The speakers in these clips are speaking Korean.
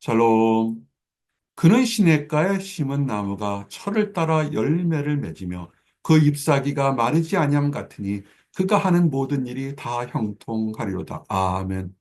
샬롬. 그는 시냇가에 심은 나무가 철을 따라 열매를 맺으며 그 잎사귀가 마르지 아니함 같으니 그가 하는 모든 일이 다 형통하리로다. 아멘.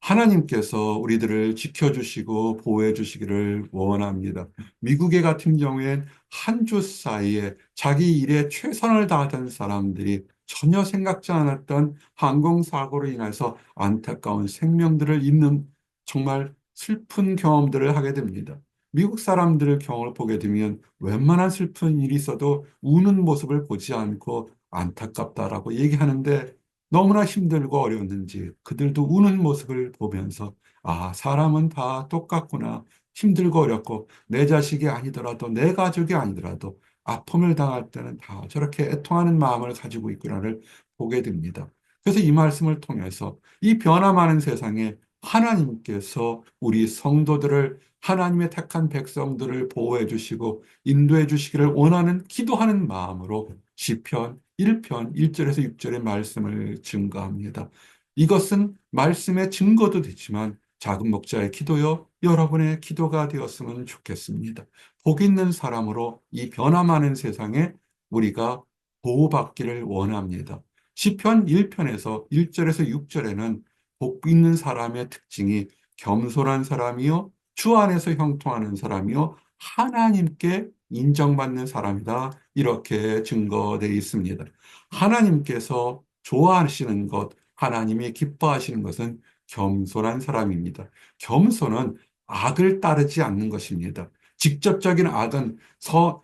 하나님께서 우리들을 지켜주시고 보호해 주시기를 원합니다. 미국에 같은 경우엔 한 주 사이에 자기 일에 최선을 다하던 사람들이 전혀 생각지 않았던 항공사고로 인해서 안타까운 생명들을 잃는 정말 슬픈 경험들을 하게 됩니다. 미국 사람들의 경험을 보게 되면 웬만한 슬픈 일이 있어도 우는 모습을 보지 않고 안타깝다라고 얘기하는데 너무나 힘들고 어려웠는지 그들도 우는 모습을 보면서 아, 사람은 다 똑같구나. 힘들고 어렵고 내 자식이 아니더라도 내 가족이 아니더라도 아픔을 당할 때는 다 저렇게 애통하는 마음을 가지고 있구나를 보게 됩니다. 그래서 이 말씀을 통해서 이 변화많은 세상에 하나님께서 우리 성도들을 하나님의 택한 백성들을 보호해 주시고 인도해 주시기를 원하는 기도하는 마음으로 시편 1편 1절에서 6절의 말씀을 증거합니다. 이것은 말씀의 증거도 되지만 작은 목자의 기도요 여러분의 기도가 되었으면 좋겠습니다. 복 있는 사람으로 이 변화 많은 세상에 우리가 보호받기를 원합니다. 시편 1편에서 1절에서 6절에는 복 있는 사람의 특징이 겸손한 사람이요 주 안에서 형통하는 사람이요 하나님께 인정받는 사람이다. 이렇게 증거되어 있습니다. 하나님께서 좋아하시는 것, 하나님이 기뻐하시는 것은 겸손한 사람입니다. 겸손은 악을 따르지 않는 것입니다. 직접적인 악은 서,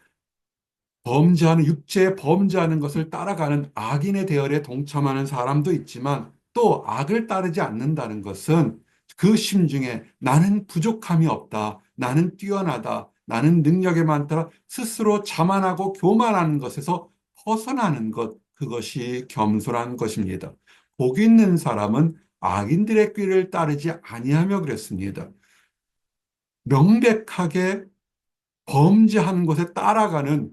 범죄하는, 육체에 범죄하는 것을 따라가는 악인의 대열에 동참하는 사람도 있지만 또 악을 따르지 않는다는 것은 그 심중에 나는 부족함이 없다. 나는 뛰어나다. 나는 능력이 많다. 스스로 자만하고 교만하는 것에서 벗어나는 것, 그것이 겸손한 것입니다. 복 있는 사람은 악인들의 꾀를 따르지 아니하며 그랬습니다. 명백하게 범죄하는 것에 따라가는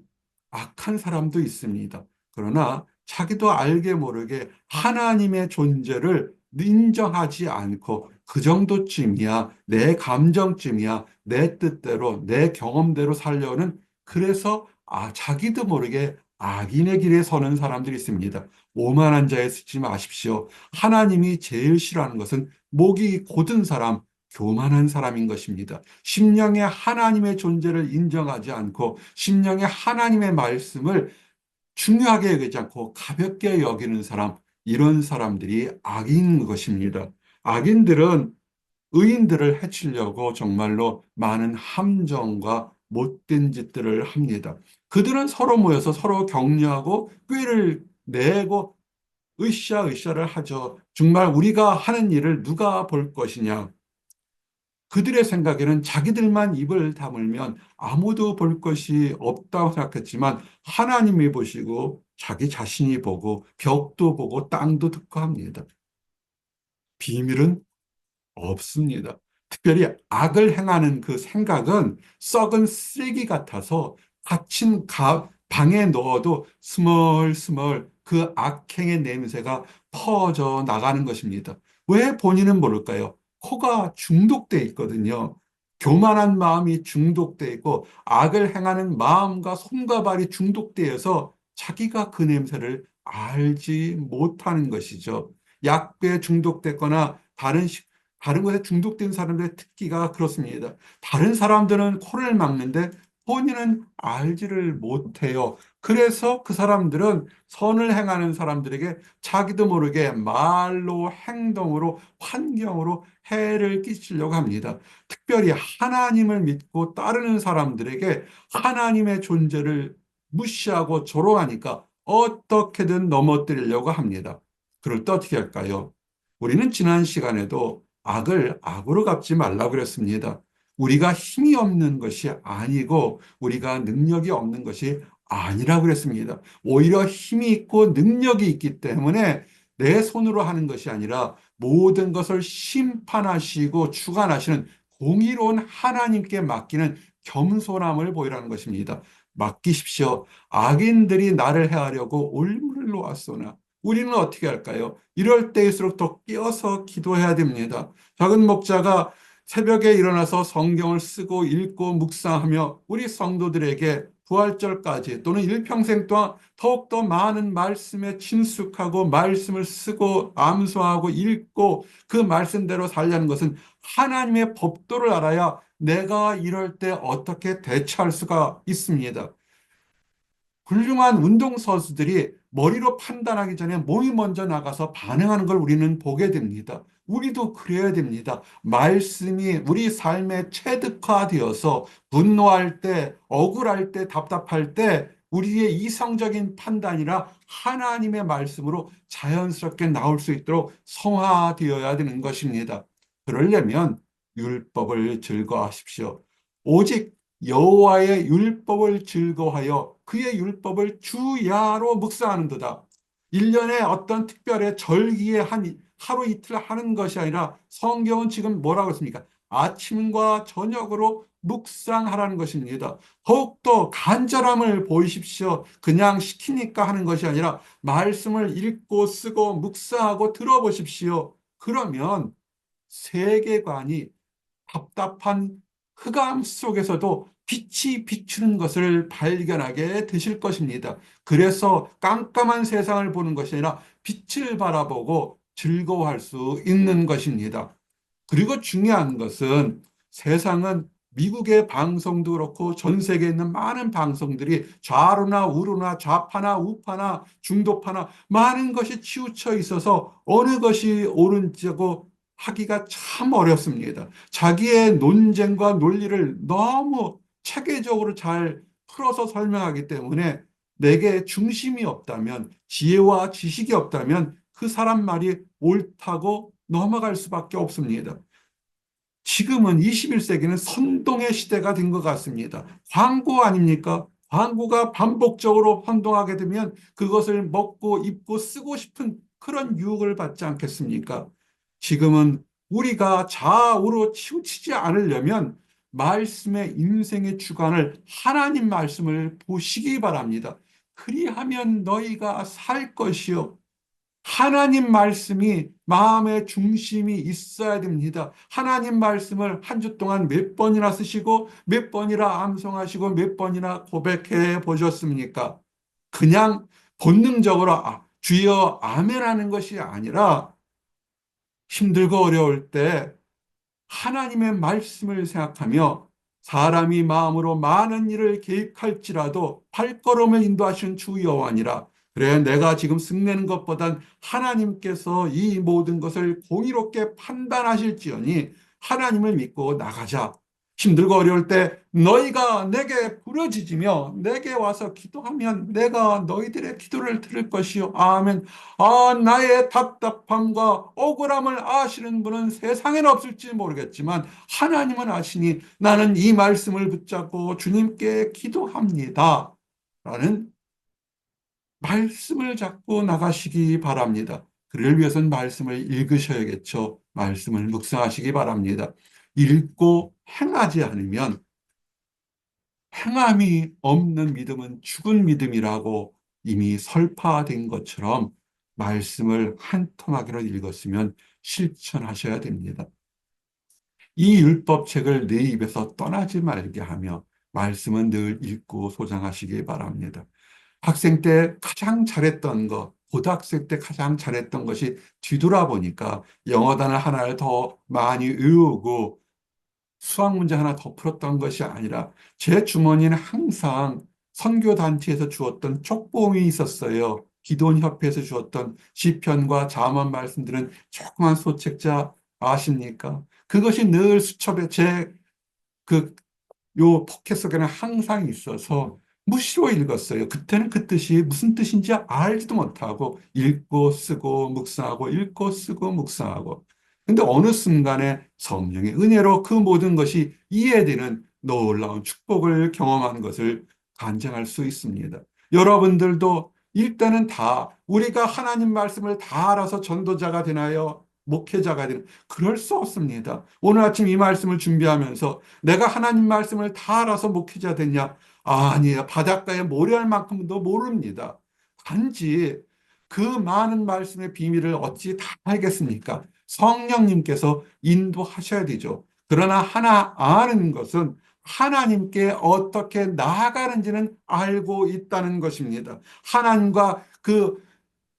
악한 사람도 있습니다. 그러나 자기도 알게 모르게 하나님의 존재를 인정하지 않고 그 정도쯤이야, 내 감정쯤이야, 내 뜻대로, 내 경험대로 살려는 그래서 아, 자기도 모르게 악인의 길에 서는 사람들이 있습니다. 오만한 자에 쓰지 마십시오. 하나님이 제일 싫어하는 것은 목이 곧은 사람, 교만한 사람인 것입니다. 심령에 하나님의 존재를 인정하지 않고 심령에 하나님의 말씀을 중요하게 여기지 않고 가볍게 여기는 사람, 이런 사람들이 악인 것입니다. 악인들은 의인들을 해치려고 정말로 많은 함정과 못된 짓들을 합니다. 그들은 서로 모여서 서로 격려하고 꾀를 내고 으쌰 으쌰를 하죠. 정말 우리가 하는 일을 누가 볼 것이냐. 그들의 생각에는 자기들만 입을 다물면 아무도 볼 것이 없다고 생각했지만 하나님이 보시고 자기 자신이 보고 벽도 보고 땅도 듣고 합니다. 비밀은 없습니다. 특별히 악을 행하는 그 생각은 썩은 쓰레기 같아서 닫힌 방에 넣어도 스멀스멀 그 악행의 냄새가 퍼져 나가는 것입니다. 왜 본인은 모를까요? 코가 중독돼 있거든요. 교만한 마음이 중독돼 있고 악을 행하는 마음과 손과 발이 중독되어서 자기가 그 냄새를 알지 못하는 것이죠. 약에 중독됐거나 다른 다른 것에 중독된 사람들의 특기가 그렇습니다. 다른 사람들은 코를 막는데 본인은 알지를 못해요. 그래서 그 사람들은 선을 행하는 사람들에게 자기도 모르게 말로 행동으로 환경으로 해를 끼치려고 합니다. 특별히 하나님을 믿고 따르는 사람들에게 하나님의 존재를 무시하고 조롱하니까 어떻게든 넘어뜨리려고 합니다. 그럴 때 어떻게 할까요? 우리는 지난 시간에도 악을 악으로 갚지 말라고 그랬습니다. 우리가 힘이 없는 것이 아니고 우리가 능력이 없는 것이 아니라고 그랬습니다. 오히려 힘이 있고 능력이 있기 때문에 내 손으로 하는 것이 아니라 모든 것을 심판하시고 주관하시는 공의로운 하나님께 맡기는 겸손함을 보이라는 것입니다. 맡기십시오. 악인들이 나를 해하려고 올무를 놓았으나 우리는 어떻게 할까요? 이럴 때일수록 더 끼어서 기도해야 됩니다. 작은 목자가 새벽에 일어나서 성경을 쓰고 읽고 묵상하며 우리 성도들에게 부활절까지 또는 일평생 동안 더욱더 많은 말씀에 친숙하고 말씀을 쓰고 암송하고 읽고 그 말씀대로 살려는 것은 하나님의 법도를 알아야 내가 이럴 때 어떻게 대처할 수가 있습니다. 훌륭한 운동 선수들이 머리로 판단하기 전에 몸이 먼저 나가서 반응하는 걸 우리는 보게 됩니다. 우리도 그래야 됩니다. 말씀이 우리 삶에 체득화되어서 분노할 때, 억울할 때, 답답할 때 우리의 이성적인 판단이라 하나님의 말씀으로 자연스럽게 나올 수 있도록 성화되어야 되는 것입니다. 그러려면 율법을 즐거워하십시오. 오직 여호와의 율법을 즐거워하여 그의 율법을 주야로 묵상하는도다. 1년에 어떤 특별의 절기에 한 하루 이틀 하는 것이 아니라 성경은 지금 뭐라고 했습니까? 아침과 저녁으로 묵상하라는 것입니다. 더욱더 간절함을 보이십시오. 그냥 시키니까 하는 것이 아니라 말씀을 읽고 쓰고 묵상하고 들어보십시오. 그러면 세계관이 답답한 흑암 속에서도 빛이 비추는 것을 발견하게 되실 것입니다. 그래서 깜깜한 세상을 보는 것이 아니라 빛을 바라보고 즐거워할 수 있는 것입니다. 그리고 중요한 것은 세상은 미국의 방송도 그렇고 전 세계에 있는 많은 방송들이 좌로나 우로나 좌파나 우파나 중도파나 많은 것이 치우쳐 있어서 어느 것이 옳은지고 하기가 참 어렵습니다. 자기의 논쟁과 논리를 너무 체계적으로 잘 풀어서 설명하기 때문에 내게 중심이 없다면 지혜와 지식이 없다면 그 사람 말이 옳다고 넘어갈 수밖에 없습니다. 지금은 21세기는 선동의 시대가 된 것 같습니다. 광고 아닙니까? 광고가 반복적으로 선동하게 되면 그것을 먹고 입고 쓰고 싶은 그런 유혹을 받지 않겠습니까? 지금은 우리가 좌우로 치우치지 않으려면 말씀의 인생의 주관을 하나님 말씀을 보시기 바랍니다. 그리하면 너희가 살 것이요. 하나님 말씀이 마음의 중심이 있어야 됩니다. 하나님 말씀을 한 주 동안 몇 번이나 쓰시고 몇 번이나 암송하시고 몇 번이나 고백해 보셨습니까? 그냥 본능적으로 아, 주여 아멘 하는 것이 아니라 힘들고 어려울 때 하나님의 말씀을 생각하며 사람이 마음으로 많은 일을 계획할지라도 발걸음을 인도하시는 주 여호와니라 그래 내가 지금 승내는 것보단 하나님께서 이 모든 것을 공의롭게 판단하실지언니 하나님을 믿고 나가자. 힘들고 어려울 때 너희가 내게 부르짖으며 내게 와서 기도하면 내가 너희들의 기도를 들을 것이요. 아멘. 아 나의 답답함과 억울함을 아시는 분은 세상에는 없을지 모르겠지만 하나님은 아시니 나는 이 말씀을 붙잡고 주님께 기도합니다. 라는 말씀을 잡고 나가시기 바랍니다. 그를 위해서는 말씀을 읽으셔야겠죠. 말씀을 묵상하시기 바랍니다. 읽고 행하지 않으면 행함이 없는 믿음은 죽은 믿음이라고 이미 설파된 것처럼 말씀을 한 토막으로 읽었으면 실천하셔야 됩니다. 이 율법책을 내 입에서 떠나지 말게 하며 말씀은 늘 읽고 소장하시기 바랍니다. 학생 때 가장 잘했던 것, 고등학생 때 가장 잘했던 것이 뒤돌아보니까 영어 단어 하나를 더 많이 외우고 수학 문제 하나 더 풀었던 것이 아니라 제 주머니는 항상 선교단체에서 주었던 촉봉이 있었어요. 기도원협회에서 주었던 시편과 자만 말씀들은 조그만 소책자 아십니까? 그것이 늘 수첩에 제 그 요 포켓 속에는 항상 있어서 무시로 읽었어요. 그때는 그 뜻이 무슨 뜻인지 알지도 못하고 읽고 쓰고 묵상하고 읽고 쓰고 묵상하고 근데 어느 순간에 성령의 은혜로 그 모든 것이 이해되는 놀라운 축복을 경험하는 것을 간증할 수 있습니다. 여러분들도 일단은 다 우리가 하나님 말씀을 다 알아서 전도자가 되나요? 목회자가 되는 그럴 수 없습니다. 오늘 아침 이 말씀을 준비하면서 내가 하나님 말씀을 다 알아서 목회자 됐냐? 아니에요. 바닷가에 모래알 만큼도 모릅니다. 단지 그 많은 말씀의 비밀을 어찌 다 알겠습니까? 성령님께서 인도하셔야 되죠. 그러나 하나 아는 것은 하나님께 어떻게 나아가는지는 알고 있다는 것입니다. 하나님과 그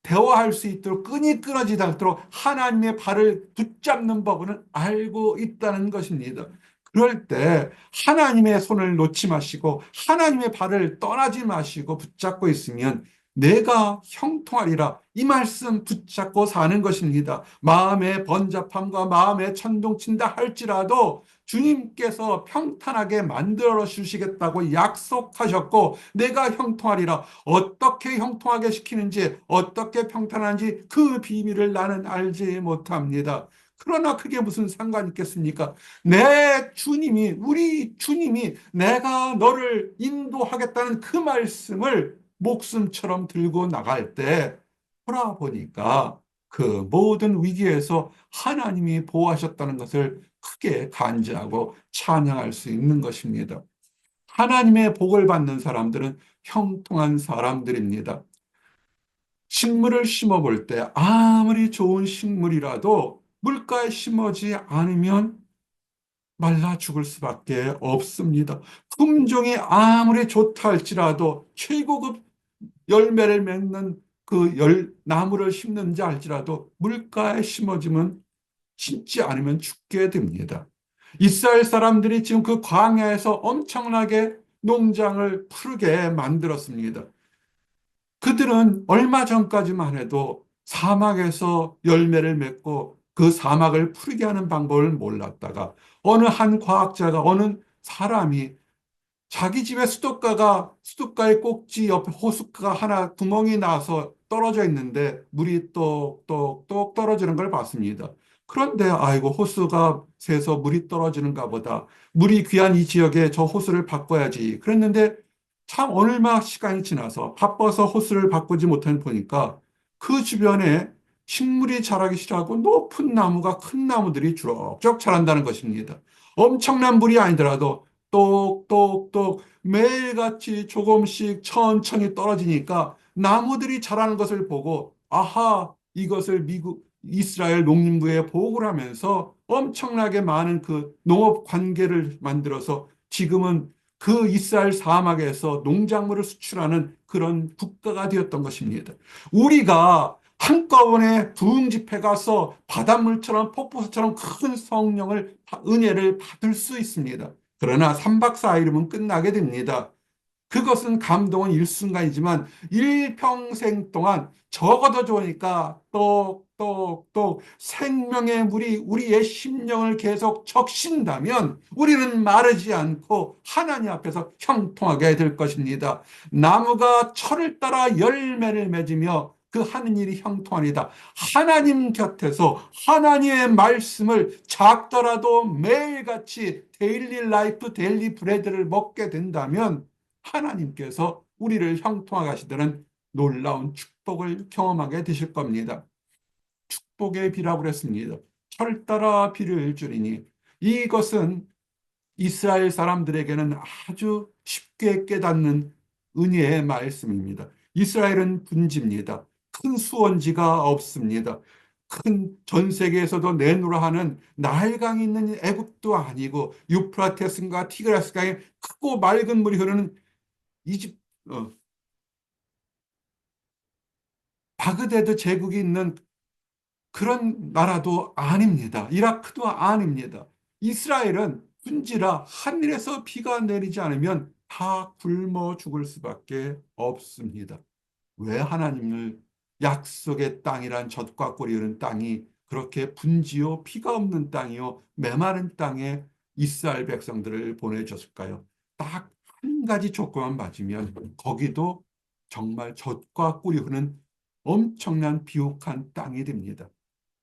대화할 수 있도록 끈이 끊어지지 않도록 하나님의 발을 붙잡는 법은 알고 있다는 것입니다. 그럴 때 하나님의 손을 놓지 마시고 하나님의 발을 떠나지 마시고 붙잡고 있으면 내가 형통하리라 이 말씀 붙잡고 사는 것입니다. 마음의 번잡함과 마음의 천동친다 할지라도 주님께서 평탄하게 만들어 주시겠다고 약속하셨고 내가 형통하리라 어떻게 형통하게 시키는지 어떻게 평탄한지 그 비밀을 나는 알지 못합니다. 그러나 그게 무슨 상관 있겠습니까? 내 주님이 우리 주님이 내가 너를 인도하겠다는 그 말씀을 목숨처럼 들고 나갈 때 돌아보니까 그 모든 위기에서 하나님이 보호하셨다는 것을 크게 간지하고 찬양할 수 있는 것입니다. 하나님의 복을 받는 사람들은 형통한 사람들입니다. 식물을 심어 볼 때 아무리 좋은 식물이라도 물가에 심어지 않으면 말라 죽을 수밖에 없습니다. 품종이 아무리 좋다 할지라도 최고급 열매를 맺는 그 열, 나무를 심는지 알지라도 물가에 심어지면 심지 않으면 죽게 됩니다. 이스라엘 사람들이 지금 그 광야에서 엄청나게 농장을 푸르게 만들었습니다. 그들은 얼마 전까지만 해도 사막에서 열매를 맺고 그 사막을 푸르게 하는 방법을 몰랐다가 어느 한 과학자가 어느 사람이 자기 집에 수도가가 수도가의 꼭지 옆에 호숫가가 하나 구멍이 나서 떨어져 있는데 물이 똑똑똑 떨어지는 걸 봤습니다. 그런데 아이고 호수가 새서 물이 떨어지는가 보다. 물이 귀한 이 지역에 저 호수를 바꿔야지. 그랬는데 참 얼마 시간이 지나서 바빠서 호수를 바꾸지 못한 보니까 그 주변에 식물이 자라기 시작하고 높은 나무가 큰 나무들이 주럭쭉 자란다는 것입니다. 엄청난 물이 아니더라도 똑똑똑 매일같이 조금씩 천천히 떨어지니까 나무들이 자라는 것을 보고 아하 이것을 미국 이스라엘 농림부에 보고를 하면서 엄청나게 많은 그 농업 관계를 만들어서 지금은 그 이스라엘 사막에서 농작물을 수출하는 그런 국가가 되었던 것입니다. 우리가 한꺼번에 부흥 집회 가서 바닷물처럼 폭포수처럼 큰 성령을 은혜를 받을 수 있습니다. 그러나 3박 4일이면 끝나게 됩니다. 그것은 감동은 일순간이지만 일평생 동안 적어도 좋으니까 똑똑똑 생명의 물이 우리의 심령을 계속 적신다면 우리는 마르지 않고 하나님 앞에서 형통하게 될 것입니다. 나무가 철을 따라 열매를 맺으며 그 하는 일이 형통하니다. 하나님 곁에서 하나님의 말씀을 작더라도 매일같이 데일리 라이프, 데일리 브레드를 먹게 된다면 하나님께서 우리를 형통하게 하시는 놀라운 축복을 경험하게 되실 겁니다. 축복의 비라고 그랬습니다. 철 따라 비를 줄이니 이것은 이스라엘 사람들에게는 아주 쉽게 깨닫는 은혜의 말씀입니다. 이스라엘은 분지입니다. 큰 수원지가 없습니다. 큰 전 세계에서도 내누라 하는 나일강이 있는 애굽도 아니고 유프라테스가 티그라스강에 크고 맑은 물이 흐르는 이집 어, 바그데드 제국이 있는 그런 나라도 아닙니다. 이라크도 아닙니다. 이스라엘은 분지라 하늘에서 비가 내리지 않으면 다 굶어 죽을 수밖에 없습니다. 왜 하나님을 약속의 땅이란 젖과 꿀이 흐르는 땅이 그렇게 분지요 피가 없는 땅이요 메마른 땅에 이스라엘 백성들을 보내줬을까요? 딱 한 가지 조건만 맞으면 거기도 정말 젖과 꿀이 흐르는 엄청난 비옥한 땅이 됩니다.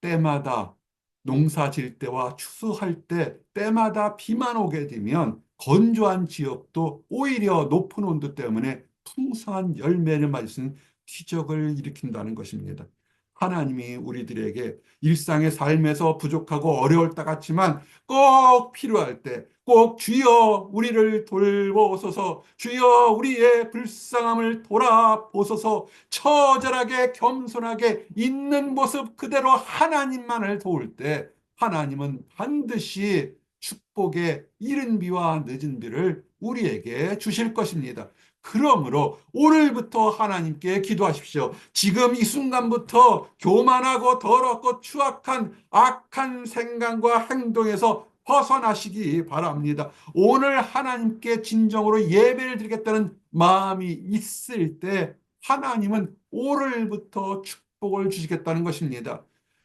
때마다 농사 질 때와 추수할 때 때마다 비만 오게 되면 건조한 지역도 오히려 높은 온도 때문에 풍성한 열매를 맞을 수 있는 기적을 일으킨다는 것입니다. 하나님이 우리들에게 일상의 삶에서 부족하고 어려울 때 같지만 꼭 필요할 때 꼭 주여 우리를 돌보소서 주여 우리의 불쌍함을 돌아보소서 처절하게 겸손하게 있는 모습 그대로 하나님만을 도울 때 하나님은 반드시 축복의 이른 비와 늦은 비를 우리에게 주실 것입니다. 그러므로 오늘부터 하나님께 기도하십시오. 지금 이 순간부터 교만하고 더럽고 추악한 악한 생각과 행동에서 벗어나시기 바랍니다. 오늘 하나님께 진정으로 예배를 드리겠다는 마음이 있을 때 하나님은 오늘부터 축복을 주시겠다는 것입니다.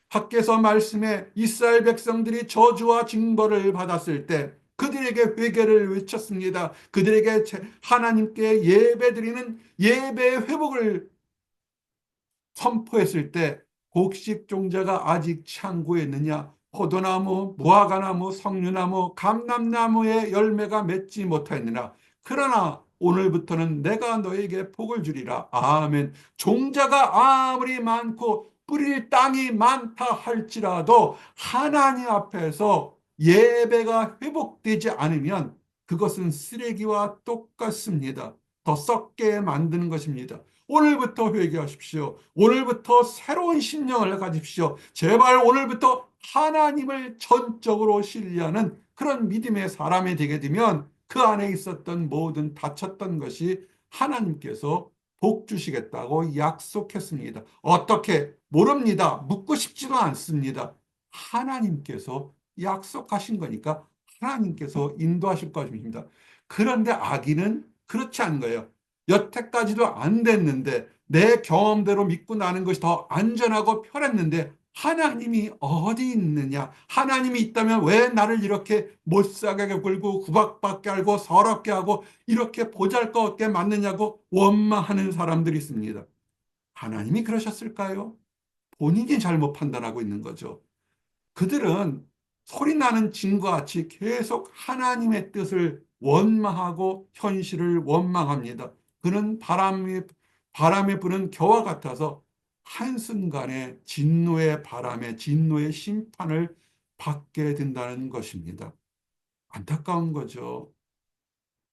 밖에서 말씀에 이스라엘 백성들이 저주와 징벌을 받았을 때 그들에게 회개를 외쳤습니다. 그들에게 하나님께 예배드리는 예배의 회복을 선포했을 때 곡식 종자가 아직 창고에 있느냐 포도나무, 무화과나무, 석류나무, 감람나무의 열매가 맺지 못하였느냐 그러나 오늘부터는 내가 너에게 복을 주리라. 아멘. 종자가 아무리 많고 뿌릴 땅이 많다 할지라도 하나님 앞에서 예배가 회복되지 않으면 그것은 쓰레기와 똑같습니다. 더 썩게 만드는 것입니다. 오늘부터 회개하십시오. 오늘부터 새로운 심령을 가집시오. 제발 오늘부터 하나님을 전적으로 신뢰하는 그런 믿음의 사람이 되게 되면 그 안에 있었던 모든 다쳤던 것이 하나님께서 복 주시겠다고 약속했습니다. 어떻게? 모릅니다. 묻고 싶지도 않습니다. 하나님께서 약속하신 거니까 하나님께서 인도하실 것입니다. 그런데 아기는 그렇지 않은 거예요. 여태까지도 안 됐는데 내 경험대로 믿고 나는 것이 더 안전하고 편했는데 하나님이 어디 있느냐? 하나님이 있다면 왜 나를 이렇게 못사게 굴고 구박받게 하고 서럽게 하고 이렇게 보잘것없게 만느냐고 원망하는 사람들이 있습니다. 하나님이 그러셨을까요? 본인이 잘못 판단하고 있는 거죠. 그들은 소리나는 진과 같이 계속 하나님의 뜻을 원망하고 현실을 원망합니다. 그는 바람이, 바람에 부는 겨와 같아서 한순간에 진노의 바람에 진노의 심판을 받게 된다는 것입니다. 안타까운 거죠.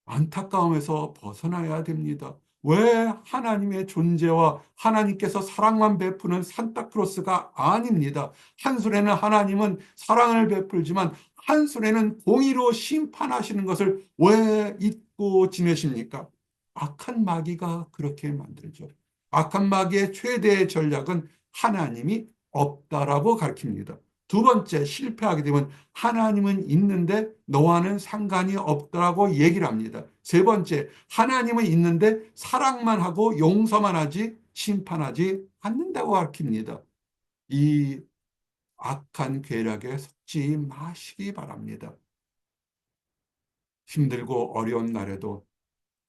안타까움에서 벗어나야 됩니다. 왜 하나님의 존재와 하나님께서 사랑만 베푸는 산타크로스가 아닙니다. 한술에는 하나님은 사랑을 베풀지만 한술에는 공의로 심판하시는 것을 왜 잊고 지내십니까? 악한 마귀가 그렇게 만들죠. 악한 마귀의 최대의 전략은 하나님이 없다라고 가르칩니다. 두 번째 실패하게 되면 하나님은 있는데 너와는 상관이 없다라고 얘기를 합니다. 세 번째 하나님은 있는데 사랑만 하고 용서만 하지 심판하지 않는다고 가르칩니다. 이 악한 괴력에 속지 마시기 바랍니다. 힘들고 어려운 날에도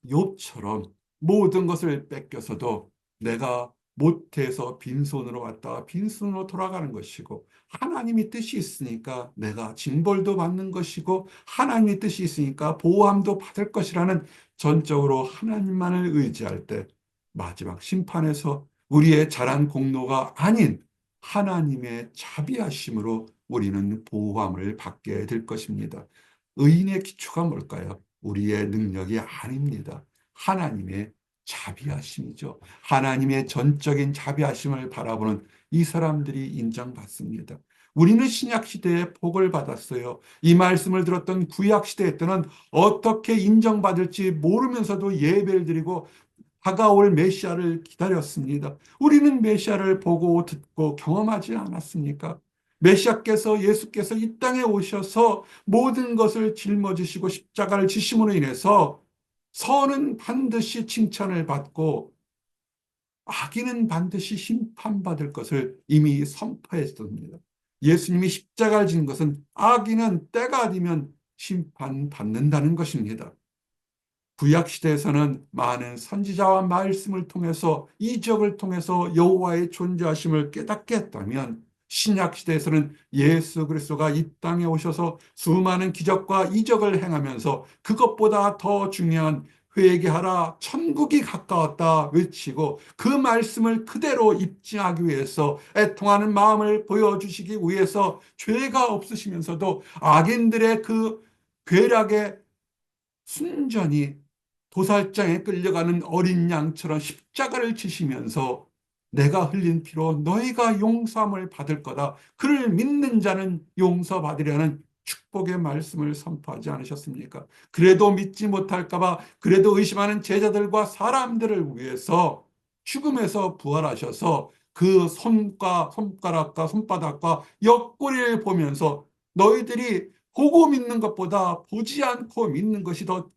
욥처럼 모든 것을 뺏겨서도 내가 못해서 빈손으로 왔다가 빈손으로 돌아가는 것이고 하나님이 뜻이 있으니까 내가 징벌도 받는 것이고 하나님의 뜻이 있으니까 보호함도 받을 것이라는 전적으로 하나님만을 의지할 때 마지막 심판에서 우리의 잘한 공로가 아닌 하나님의 자비하심으로 우리는 보호함을 받게 될 것입니다. 의인의 기초가 뭘까요? 우리의 능력이 아닙니다. 하나님의 자비하심이죠. 하나님의 전적인 자비하심을 바라보는 이 사람들이 인정받습니다. 우리는 신약 시대에 복을 받았어요. 이 말씀을 들었던 구약 시대 때는 어떻게 인정받을지 모르면서도 예배를 드리고 다가올 메시아를 기다렸습니다. 우리는 메시아를 보고 듣고 경험하지 않았습니까? 메시아께서 예수께서 이 땅에 오셔서 모든 것을 짊어지시고 십자가를 지심으로 인해서 선은 반드시 칭찬을 받고 악인은 반드시 심판받을 것을 이미 선포했습니다. 예수님이 십자가를 지는 것은 악인은 때가 되면 심판받는다는 것입니다. 구약시대에서는 많은 선지자와 말씀을 통해서 이적을 통해서 여호와의 존재하심을 깨닫게 했다면 신약 시대에서는 예수 그리스도가 이 땅에 오셔서 수많은 기적과 이적을 행하면서 그것보다 더 중요한 회개하라 천국이 가까웠다 외치고 그 말씀을 그대로 입증하기 위해서 애통하는 마음을 보여주시기 위해서 죄가 없으시면서도 악인들의 그 괴락에 순전히 도살장에 끌려가는 어린 양처럼 십자가를 지시면서 내가 흘린 피로 너희가 용서함을 받을 거다. 그를 믿는 자는 용서받으려는 축복의 말씀을 선포하지 않으셨습니까? 그래도 믿지 못할까봐 그래도 의심하는 제자들과 사람들을 위해서 죽음에서 부활하셔서 그 손과 손가락과 손바닥과 옆구리를 보면서 너희들이 보고 믿는 것보다 보지 않고 믿는 것이 더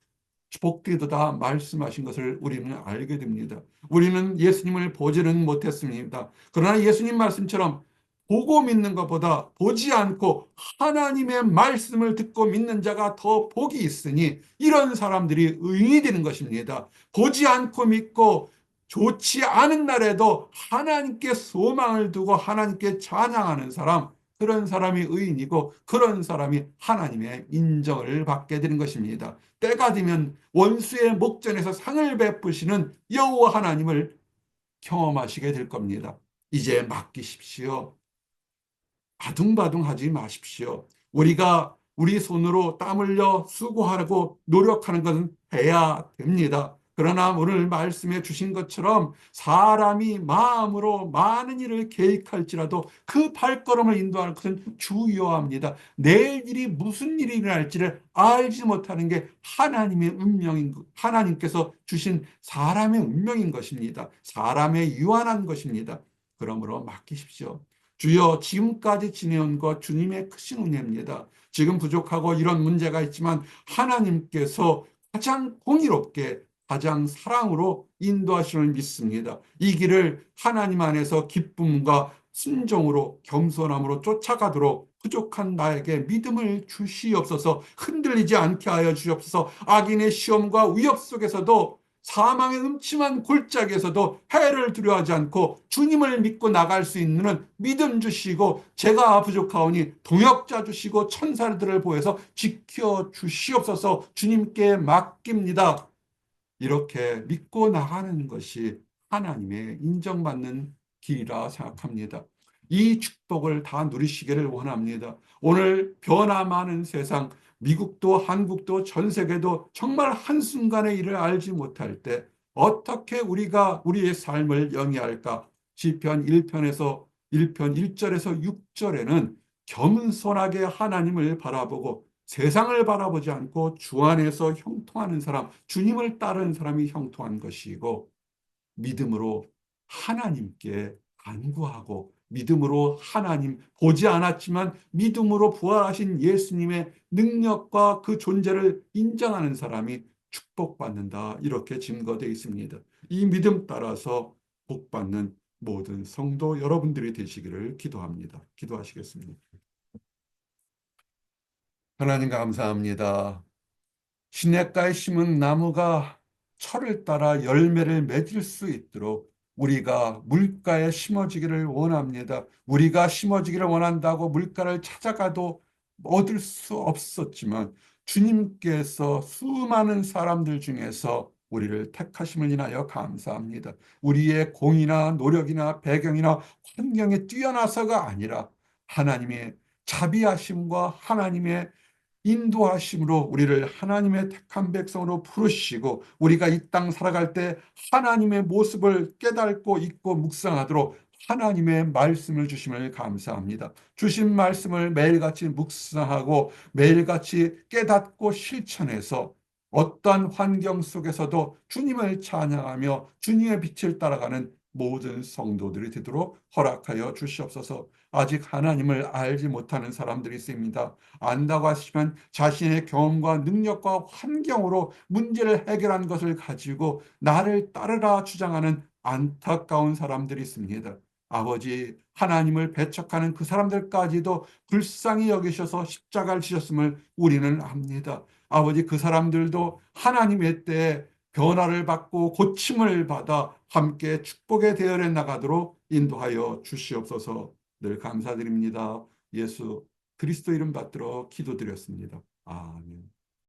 복되도다 말씀하신 것을 우리는 알게 됩니다. 우리는 예수님을 보지는 못했습니다. 그러나 예수님 말씀처럼 보고 믿는 것보다 보지 않고 하나님의 말씀을 듣고 믿는 자가 더 복이 있으니 이런 사람들이 의인이 되는 것입니다. 보지 않고 믿고 좋지 않은 날에도 하나님께 소망을 두고 하나님께 찬양하는 사람, 그런 사람이 의인이고 그런 사람이 하나님의 인정을 받게 되는 것입니다. 때가 되면 원수의 목전에서 상을 베푸시는 여호와 하나님을 경험하시게 될 겁니다. 이제 맡기십시오. 바둥바둥하지 마십시오. 우리가 우리 손으로 땀 흘려 수고하고 노력하는 것은 해야 됩니다. 그러나 오늘 말씀해 주신 것처럼 사람이 마음으로 많은 일을 계획할지라도 그 발걸음을 인도하는 것은 주요합니다. 내일 일이 무슨 일이 일어날지를 알지 못하는 게 하나님의 운명인 하나님께서 주신 사람의 운명인 것입니다. 사람의 유한한 것입니다. 그러므로 맡기십시오. 주여 지금까지 지내온 것 주님의 크신 은혜입니다. 지금 부족하고 이런 문제가 있지만 하나님께서 가장 공의롭게 가장 사랑으로 인도하시는 믿습니다. 이 길을 하나님 안에서 기쁨과 순종으로 겸손함으로 쫓아가도록 부족한 나에게 믿음을 주시옵소서 흔들리지 않게 하여 주옵소서 악인의 시험과 위협 속에서도 사망의 음침한 골짜기에서도 해를 두려워하지 않고 주님을 믿고 나갈 수 있는 믿음 주시고 제가 부족하오니 동역자 주시고 천사들을 보여서 지켜 주시옵소서 주님께 맡깁니다. 이렇게 믿고 나가는 것이 하나님의 인정받는 길이라 생각합니다. 이 축복을 다 누리시기를 원합니다. 오늘 변화 많은 세상, 미국도 한국도 전 세계도 정말 한순간의 일을 알지 못할 때 어떻게 우리가 우리의 삶을 영위할까? 시편 1편에서 1편 1절에서 6절에는 겸손하게 하나님을 바라보고 세상을 바라보지 않고 주 안에서 형통하는 사람, 주님을 따르는 사람이 형통한 것이고 믿음으로 하나님께 간구하고 믿음으로 하나님 보지 않았지만 믿음으로 부활하신 예수님의 능력과 그 존재를 인정하는 사람이 축복받는다 이렇게 증거되어 있습니다. 이 믿음 따라서 복받는 모든 성도 여러분들이 되시기를 기도합니다. 기도하시겠습니다. 하나님 감사합니다. 시냇가에 심은 나무가 철을 따라 열매를 맺을 수 있도록 우리가 물가에 심어지기를 원합니다. 우리가 심어지기를 원한다고 물가를 찾아가도 얻을 수 없었지만 주님께서 수많은 사람들 중에서 우리를 택하심을 인하여 감사합니다. 우리의 공이나 노력이나 배경이나 환경에 뛰어나서가 아니라 하나님의 자비하심과 하나님의 인도하심으로 우리를 하나님의 택한 백성으로 부르시고 우리가 이 땅 살아갈 때 하나님의 모습을 깨닫고 있고 묵상하도록 하나님의 말씀을 주심을 감사합니다. 주신 말씀을 매일같이 묵상하고 매일같이 깨닫고 실천해서 어떠한 환경 속에서도 주님을 찬양하며 주님의 빛을 따라가는 모든 성도들이 되도록 허락하여 주시옵소서. 아직 하나님을 알지 못하는 사람들이 있습니다. 안다고 하시면 자신의 경험과 능력과 환경으로 문제를 해결한 것을 가지고 나를 따르라 주장하는 안타까운 사람들이 있습니다. 아버지 하나님을 배척하는 그 사람들까지도 불쌍히 여기셔서 십자가를 지셨음을 우리는 압니다. 아버지 그 사람들도 하나님의 때에 변화를 받고 고침을 받아 함께 축복의 대열에 나가도록 인도하여 주시옵소서 늘 감사드립니다. 예수 그리스도 이름 받들어 기도드렸습니다. 아멘.